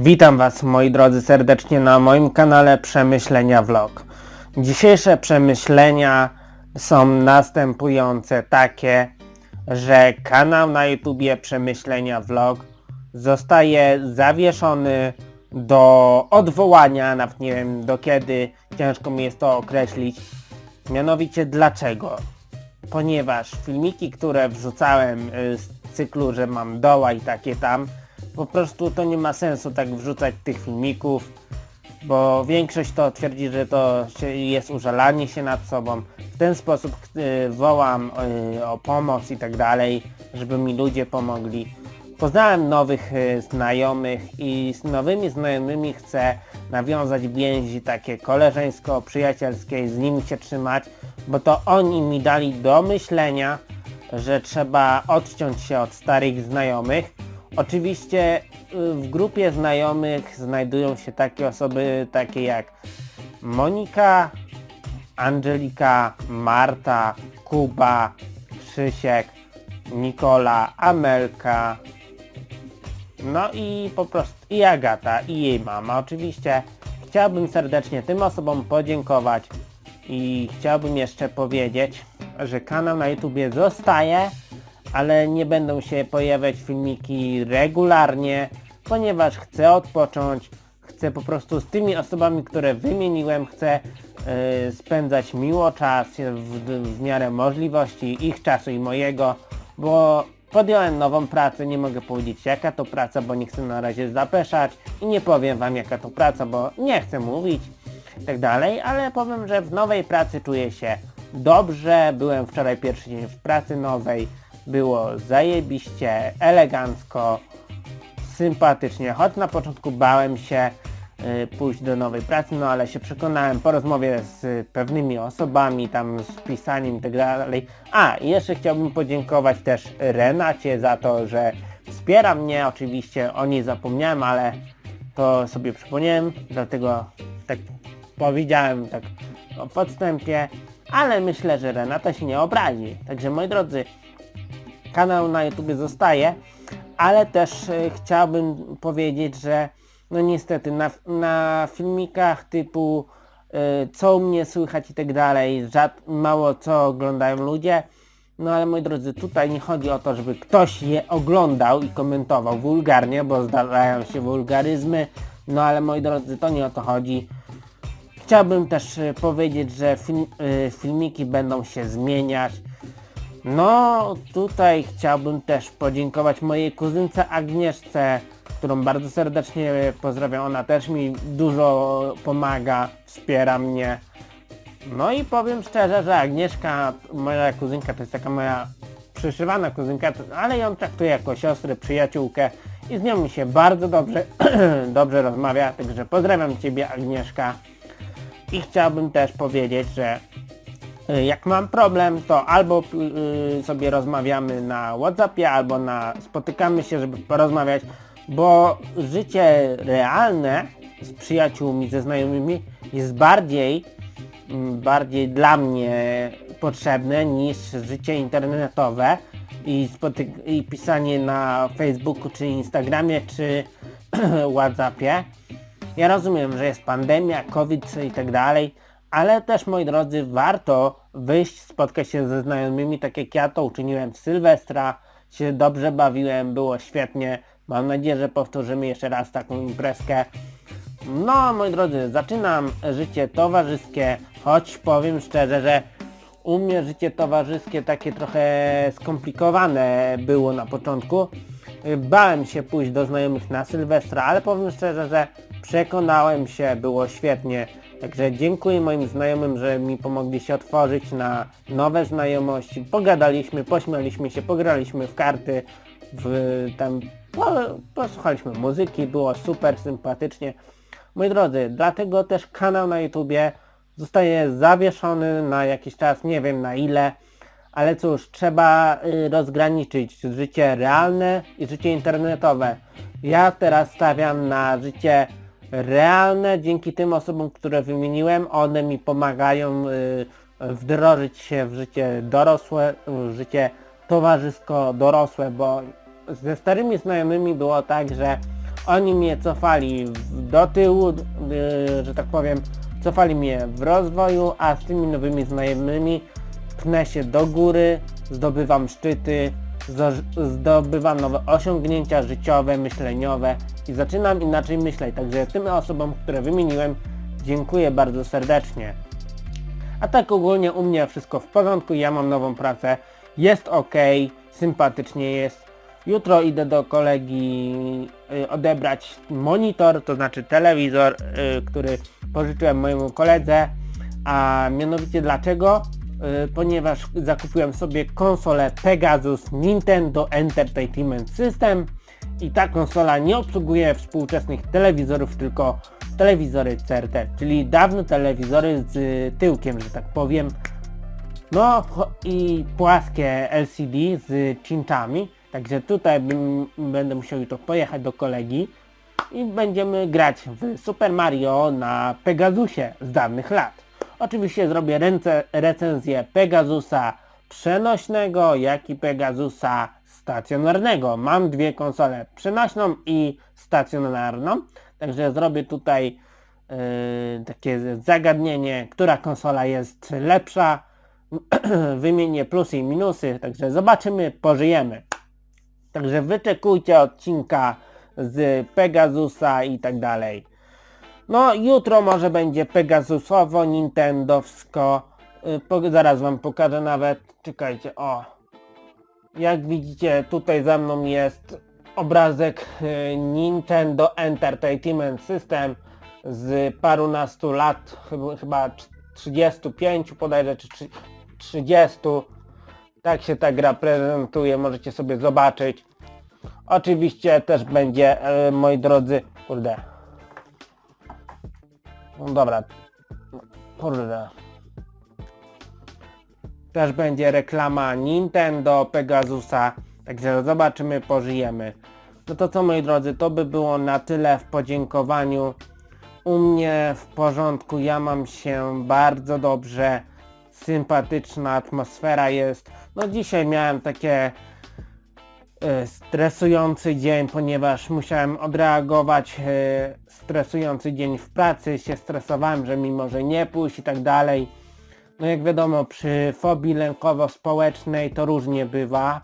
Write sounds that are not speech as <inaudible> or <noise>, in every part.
Witam Was moi drodzy serdecznie na moim kanale Przemyślenia Vlog. Dzisiejsze przemyślenia są następujące takie, że kanał na YouTubie Przemyślenia Vlog zostaje zawieszony do odwołania, nawet nie wiem do kiedy, ciężko mi jest to określić. Mianowicie dlaczego? Ponieważ filmiki, które wrzucałem y, z cyklu, że mam doła i takie tam, po prostu to nie ma sensu tak wrzucać tych filmików, bo większość to twierdzi, że to jest użalanie się nad sobą. W ten sposób y, wołam y, o pomoc i tak dalej, żeby mi ludzie pomogli. Poznałem nowych y, znajomych i z nowymi znajomymi chcę nawiązać więzi takie koleżeńsko-przyjacielskie z nimi się trzymać, bo to oni mi dali do myślenia, że trzeba odciąć się od starych znajomych. Oczywiście y, w grupie znajomych znajdują się takie osoby takie jak Monika, Angelika, Marta, Kuba, Krzysiek, Nikola, Amelka, no i po prostu i Agata i jej mama. Oczywiście chciałbym serdecznie tym osobom podziękować i chciałbym jeszcze powiedzieć, że kanał na YouTubie zostaje, ale nie będą się pojawiać filmiki regularnie, ponieważ chcę odpocząć, chcę po prostu z tymi osobami, które wymieniłem, chcę yy, spędzać miło czas w, w miarę możliwości ich czasu i mojego, bo podjąłem nową pracę, nie mogę powiedzieć jaka to praca, bo nie chcę na razie zapeszać i nie powiem wam jaka to praca, bo nie chcę mówić i tak dalej, ale powiem, że w nowej pracy czuję się dobrze, byłem wczoraj pierwszy dzień w pracy nowej, było zajebiście, elegancko, sympatycznie, choć na początku bałem się y, pójść do nowej pracy, no ale się przekonałem po rozmowie z y, pewnymi osobami, tam z pisaniem i tak dalej. A, i jeszcze chciałbym podziękować też Renacie za to, że wspiera mnie, oczywiście o niej zapomniałem, ale to sobie przypomniałem, dlatego tak powiedziałem tak o podstępie, ale myślę, że Renata się nie obrazi. Także moi drodzy, kanał na YouTube zostaje, ale też e, chciałbym powiedzieć, że no niestety na, na filmikach typu e, co u mnie słychać i tak dalej, mało co oglądają ludzie. No ale moi drodzy, tutaj nie chodzi o to, żeby ktoś je oglądał i komentował wulgarnie, bo zdarzają się wulgaryzmy. No ale moi drodzy, to nie o to chodzi. Chciałbym też e, powiedzieć, że film, e, filmiki będą się zmieniać. No, tutaj chciałbym też podziękować mojej kuzynce Agnieszce, którą bardzo serdecznie pozdrawiam. Ona też mi dużo pomaga, wspiera mnie. No i powiem szczerze, że Agnieszka, moja kuzynka, to jest taka moja przyszywana kuzynka, ale ją traktuję jako siostrę, przyjaciółkę i z nią mi się bardzo dobrze, <clears throat> dobrze rozmawia, także pozdrawiam Ciebie Agnieszka. I chciałbym też powiedzieć, że jak mam problem, to albo y, sobie rozmawiamy na Whatsappie, albo na spotykamy się, żeby porozmawiać, bo życie realne z przyjaciółmi, ze znajomymi jest bardziej, mm, bardziej dla mnie potrzebne niż życie internetowe i, i pisanie na Facebooku, czy Instagramie, czy <clears throat> Whatsappie. Ja rozumiem, że jest pandemia, COVID i tak dalej, ale też moi drodzy, warto wyjść, spotkać się ze znajomymi, tak jak ja to uczyniłem w Sylwestra, się dobrze bawiłem, było świetnie. Mam nadzieję, że powtórzymy jeszcze raz taką imprezkę. No, moi drodzy, zaczynam życie towarzyskie, choć powiem szczerze, że u mnie życie towarzyskie takie trochę skomplikowane było na początku. Bałem się pójść do znajomych na Sylwestra, ale powiem szczerze, że przekonałem się, było świetnie. Także dziękuję moim znajomym, że mi pomogli się otworzyć na nowe znajomości. Pogadaliśmy, pośmialiśmy się, pograliśmy w karty, w tam po, posłuchaliśmy muzyki, było super sympatycznie. Moi drodzy, dlatego też kanał na YouTubie zostaje zawieszony na jakiś czas, nie wiem na ile, ale cóż, trzeba y, rozgraniczyć życie realne i życie internetowe. Ja teraz stawiam na życie realne dzięki tym osobom, które wymieniłem. One mi pomagają y, wdrożyć się w życie dorosłe, w życie towarzysko dorosłe, bo ze starymi znajomymi było tak, że oni mnie cofali do tyłu, yy, że tak powiem, cofali mnie w rozwoju, a z tymi nowymi znajomymi pnę się do góry, zdobywam szczyty, zdobywam nowe osiągnięcia życiowe, myśleniowe i zaczynam inaczej myśleć. Także tym osobom, które wymieniłem, dziękuję bardzo serdecznie. A tak ogólnie u mnie wszystko w porządku, ja mam nową pracę, jest ok, sympatycznie jest. Jutro idę do kolegi y, odebrać monitor, to znaczy telewizor, y, który pożyczyłem mojemu koledze. A mianowicie dlaczego? Y, ponieważ zakupiłem sobie konsolę Pegasus Nintendo Entertainment System i ta konsola nie obsługuje współczesnych telewizorów, tylko telewizory CRT, czyli dawne telewizory z tyłkiem, że tak powiem. No i płaskie LCD z cinczami, także tutaj będę musiał jutro pojechać do kolegi i będziemy grać w Super Mario na Pegasusie z dawnych lat. Oczywiście zrobię ręce, recenzję Pegasusa przenośnego, jak i Pegasusa stacjonarnego. Mam dwie konsole, przenośną i stacjonarną, także zrobię tutaj yy, takie zagadnienie, która konsola jest lepsza. <clears throat> Wymienię plusy i minusy, także zobaczymy, pożyjemy. Także wyczekujcie odcinka z Pegasusa i tak dalej. No jutro może będzie Pegasusowo, Nintendowsko. Y, zaraz wam pokażę nawet. Czekajcie, o. Jak widzicie tutaj za mną jest obrazek y, Nintendo Entertainment System z parunastu lat, chyba, chyba trz- 35 bodajże, czy trzy- 30. Tak się ta gra prezentuje, możecie sobie zobaczyć. Oczywiście też będzie, e, moi drodzy, kurde. No dobra, kurde. Też będzie reklama Nintendo, Pegasusa, także zobaczymy, pożyjemy. No to co moi drodzy, to by było na tyle w podziękowaniu. U mnie w porządku, ja mam się bardzo dobrze, sympatyczna atmosfera jest. No dzisiaj miałem takie stresujący dzień, ponieważ musiałem odreagować e, stresujący dzień w pracy, się stresowałem, że mi może nie pójść i tak dalej. No jak wiadomo, przy fobii lękowo-społecznej to różnie bywa.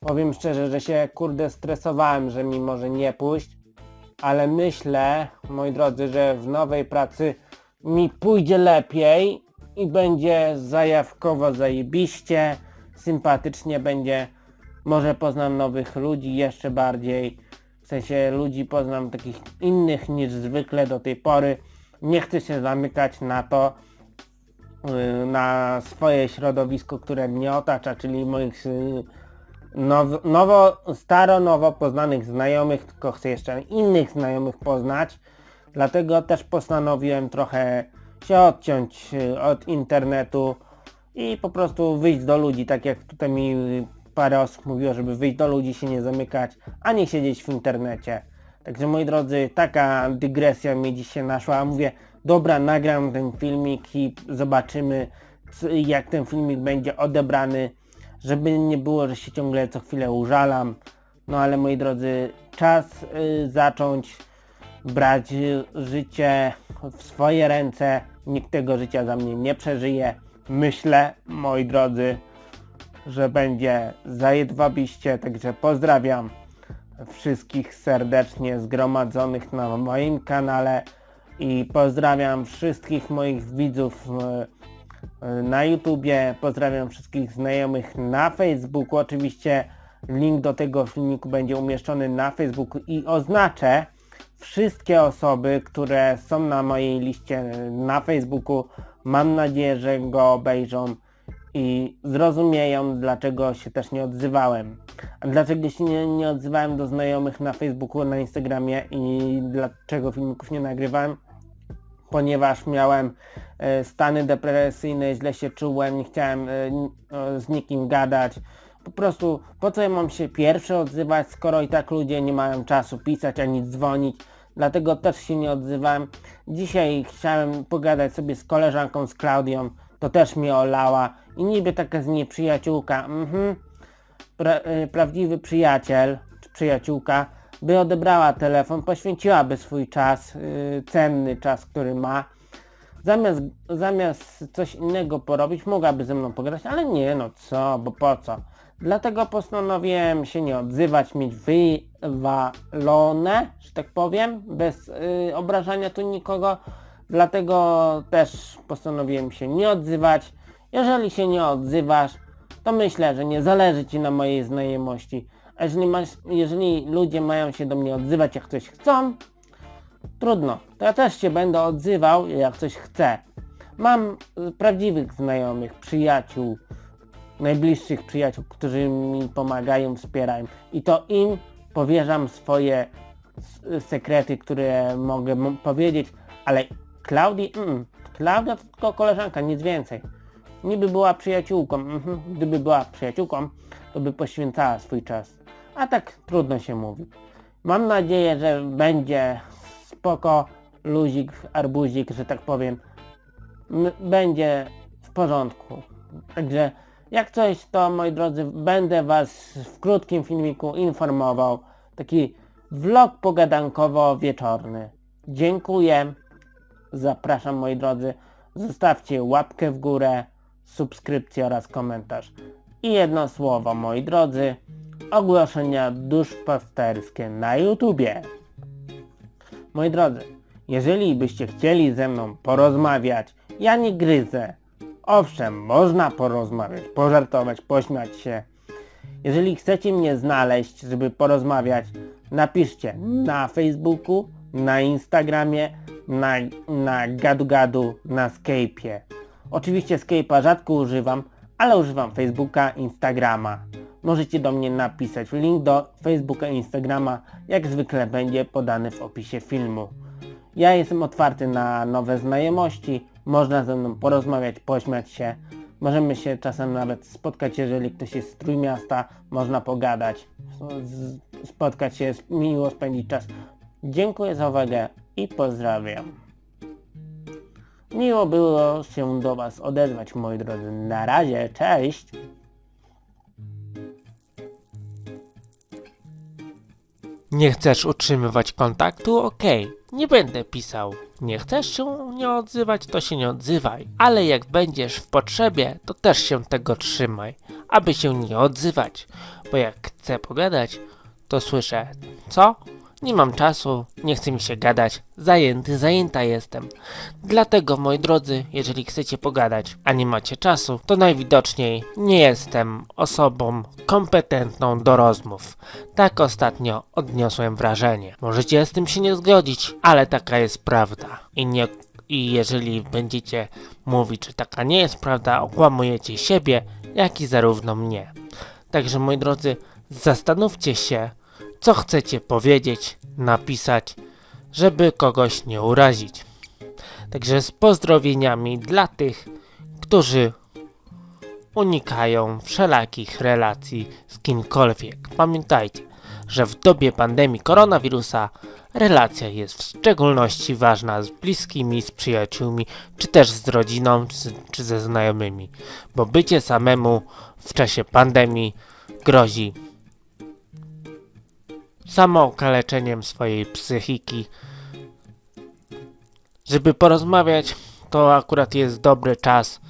Powiem szczerze, że się kurde stresowałem, że mi może nie pójść, ale myślę, moi drodzy, że w nowej pracy mi pójdzie lepiej i będzie zajawkowo zajebiście, sympatycznie będzie, może poznam nowych ludzi jeszcze bardziej, w sensie ludzi poznam takich innych niż zwykle do tej pory. Nie chcę się zamykać na to, y, na swoje środowisko, które mnie otacza, czyli moich y, now, nowo, staro, nowo poznanych znajomych, tylko chcę jeszcze innych znajomych poznać. Dlatego też postanowiłem trochę się odciąć y, od internetu i po prostu wyjść do ludzi, tak jak tutaj mi parę osób mówiło, żeby wyjść do ludzi, się nie zamykać, a nie siedzieć w internecie. Także moi drodzy, taka dygresja mi dzisiaj naszła, mówię, dobra, nagram ten filmik i zobaczymy jak ten filmik będzie odebrany, żeby nie było, że się ciągle co chwilę użalam. No ale moi drodzy, czas y, zacząć brać y, życie w swoje ręce. Nikt tego życia za mnie nie przeżyje. Myślę, moi drodzy, że będzie zajedwabiście, także pozdrawiam wszystkich serdecznie zgromadzonych na moim kanale i pozdrawiam wszystkich moich widzów e, e, na YouTubie, pozdrawiam wszystkich znajomych na Facebooku, oczywiście link do tego filmiku będzie umieszczony na Facebooku i oznaczę wszystkie osoby, które są na mojej liście na Facebooku, mam nadzieję, że go obejrzą i zrozumieją, dlaczego się też nie odzywałem. A dlaczego się nie, nie odzywałem do znajomych na Facebooku, na Instagramie i dlaczego filmików nie nagrywałem? Ponieważ miałem e, stany depresyjne, źle się czułem, nie chciałem e, z nikim gadać. Po prostu po co ja mam się pierwszy odzywać, skoro i tak ludzie nie mają czasu pisać ani dzwonić. Dlatego też się nie odzywałem. Dzisiaj chciałem pogadać sobie z koleżanką, z Klaudią, to też mnie olała i niby taka z niej przyjaciółka, mhm, pra, y, prawdziwy przyjaciel, czy przyjaciółka, by odebrała telefon, poświęciłaby swój czas, yy, cenny czas, który ma, zamiast, zamiast coś innego porobić, mogłaby ze mną pogadać, ale nie, no co, bo po co. Dlatego postanowiłem się nie odzywać, mieć wywalone, że tak powiem, bez yy, obrażania tu nikogo. Dlatego też postanowiłem się nie odzywać. Jeżeli się nie odzywasz, to myślę, że nie zależy Ci na mojej znajomości. A jeżeli, masz, jeżeli ludzie mają się do mnie odzywać jak coś chcą, trudno. To ja też się będę odzywał jak coś chcę. Mam y, prawdziwych znajomych, przyjaciół, najbliższych przyjaciół, którzy mi pomagają, wspierają. I to im powierzam swoje s- sekrety, które mogę powiedzieć, ale Klaudii, mm, Klaudia to tylko koleżanka, nic więcej. Niby była przyjaciółką, mhm. gdyby była przyjaciółką, to by poświęcała swój czas. A tak trudno się mówi. Mam nadzieję, że będzie spoko, luzik, arbuzik, że tak powiem. Będzie w porządku. Także jak coś, to moi drodzy, będę was w krótkim filmiku informował. Taki vlog pogadankowo-wieczorny. Dziękuję. Zapraszam moi drodzy. Zostawcie łapkę w górę, subskrypcję oraz komentarz. I jedno słowo moi drodzy. Ogłoszenia duszpasterskie na YouTubie. Moi drodzy, jeżeli byście chcieli ze mną porozmawiać, ja nie gryzę. Owszem, można porozmawiać, pożartować, pośmiać się. Jeżeli chcecie mnie znaleźć, żeby porozmawiać, napiszcie na Facebooku, na Instagramie, na, na gadu gadu, na Skype'ie. Oczywiście Skype'a rzadko używam, ale używam Facebooka, Instagrama. Możecie do mnie napisać. Link do Facebooka i Instagrama jak zwykle będzie podany w opisie filmu. Ja jestem otwarty na nowe znajomości, można ze mną porozmawiać, pośmiać się. Możemy się czasem nawet spotkać, jeżeli ktoś jest z Trójmiasta, można pogadać, spotkać się, miło spędzić czas. Dziękuję za uwagę i pozdrawiam. Miło było się do Was odezwać, moi drodzy. Na razie, cześć! Nie chcesz utrzymywać kontaktu? Okej, nie będę pisał. Nie chcesz się nie odzywać, to się nie odzywaj. Ale jak będziesz w potrzebie, to też się tego trzymaj, aby się nie odzywać. Bo jak chcę pogadać, to słyszę, co? Nie mam czasu, nie chce mi się gadać, zajęty, zajęta jestem. Dlatego, moi drodzy, jeżeli chcecie pogadać, a nie macie czasu, to najwidoczniej nie jestem osobą kompetentną do rozmów. Tak ostatnio odniosłem wrażenie. Możecie z tym się nie zgodzić, ale taka jest prawda. I nie i jeżeli będziecie mówić, że taka nie jest prawda, okłamujecie siebie, jak i zarówno mnie. Także moi drodzy, zastanówcie się, co chcecie powiedzieć, napisać, żeby kogoś nie urazić. Także z pozdrowieniami dla tych, którzy unikają wszelakich relacji z kimkolwiek. Pamiętajcie, że w dobie pandemii koronawirusa relacja jest w szczególności ważna z bliskimi, z przyjaciółmi, czy też z rodziną, czy, czy ze znajomymi, bo bycie samemu w czasie pandemii grozi samookaleczeniem swojej psychiki. Żeby porozmawiać, to akurat jest dobry czas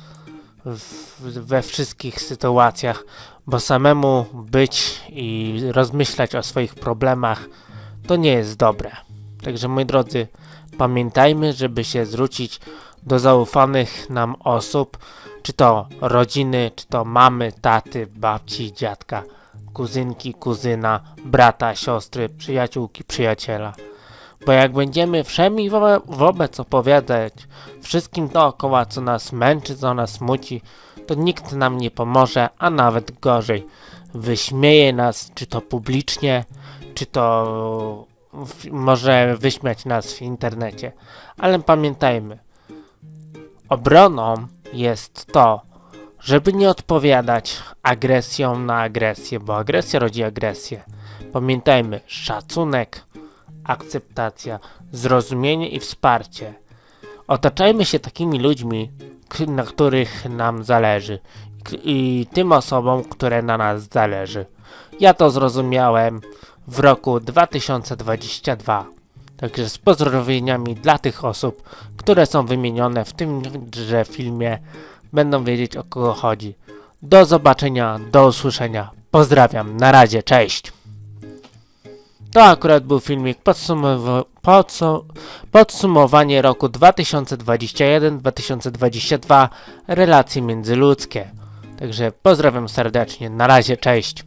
w, we wszystkich sytuacjach, bo samemu być i rozmyślać o swoich problemach to nie jest dobre. Także moi drodzy, pamiętajmy, żeby się zwrócić do zaufanych nam osób, czy to rodziny, czy to mamy, taty, babci, dziadka, kuzynki, kuzyna, brata, siostry, przyjaciółki, przyjaciela. Bo jak będziemy wszemi wobe, wobec opowiadać wszystkim dookoła, co nas męczy, co nas smuci, to nikt nam nie pomoże, a nawet gorzej. Wyśmieje nas, czy to publicznie, czy to może wyśmiać nas w internecie. Ale pamiętajmy, obroną jest to, żeby nie odpowiadać agresją na agresję, bo agresja rodzi agresję. Pamiętajmy, szacunek, akceptacja, zrozumienie i wsparcie. Otaczajmy się takimi ludźmi, na których nam zależy i tym osobom, które na nas zależy. Ja to zrozumiałem w roku 2022. Także z pozdrowieniami dla tych osób, które są wymienione w tymże filmie, będą wiedzieć o kogo chodzi. Do zobaczenia, do usłyszenia. Pozdrawiam, na razie, cześć. To akurat był filmik podsumow- podsu- podsumowanie roku 2021-2022 relacje międzyludzkie. Także pozdrawiam serdecznie, na razie, cześć.